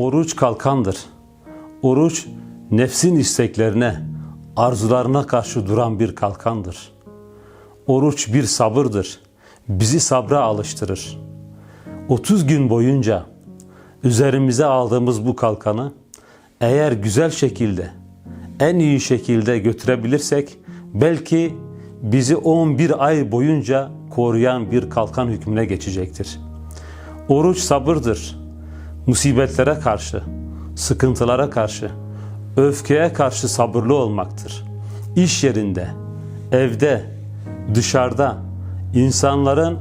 Oruç kalkandır. Oruç nefsin isteklerine, arzularına karşı duran bir kalkandır. Oruç bir sabırdır. Bizi sabra alıştırır. 30 gün boyunca üzerimize aldığımız bu kalkanı eğer güzel şekilde, en iyi şekilde götürebilirsek belki bizi 11 ay boyunca koruyan bir kalkan hükmüne geçecektir. Oruç sabırdır. Musibetlere karşı, sıkıntılara karşı, öfkeye karşı sabırlı olmaktır. İş yerinde, evde, dışarıda insanların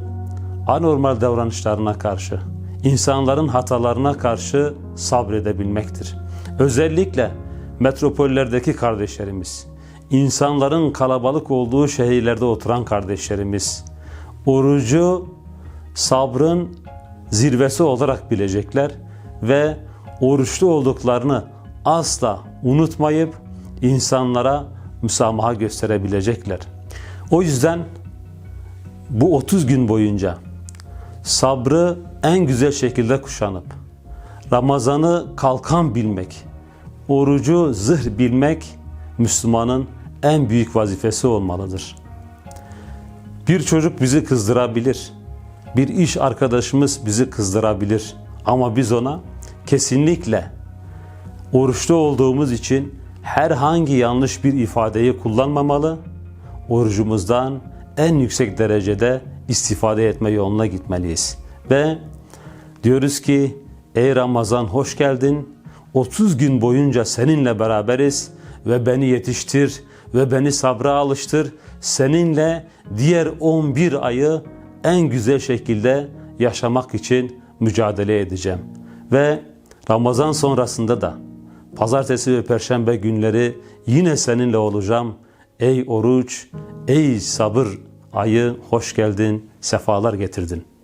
anormal davranışlarına karşı, insanların hatalarına karşı sabredebilmektir. Özellikle metropollerdeki kardeşlerimiz, insanların kalabalık olduğu şehirlerde oturan kardeşlerimiz, orucu sabrın zirvesi olarak bilecekler ve oruçlu olduklarını asla unutmayıp insanlara müsamaha gösterebilecekler. O yüzden bu 30 gün boyunca sabrı en güzel şekilde kuşanıp Ramazan'ı kalkan bilmek, orucu zırh bilmek Müslümanın en büyük vazifesi olmalıdır. Bir çocuk bizi kızdırabilir. Bir iş arkadaşımız bizi kızdırabilir. Ama biz ona kesinlikle oruçlu olduğumuz için herhangi yanlış bir ifadeyi kullanmamalı, orucumuzdan en yüksek derecede istifade etme yoluna gitmeliyiz. Ve diyoruz ki ey Ramazan hoş geldin. 30 gün boyunca seninle beraberiz ve beni yetiştir ve beni sabra alıştır. Seninle diğer 11 ayı en güzel şekilde yaşamak için mücadele edeceğim. Ve Ramazan sonrasında da pazartesi ve perşembe günleri yine seninle olacağım. Ey oruç, ey sabır ayı hoş geldin, sefalar getirdin.''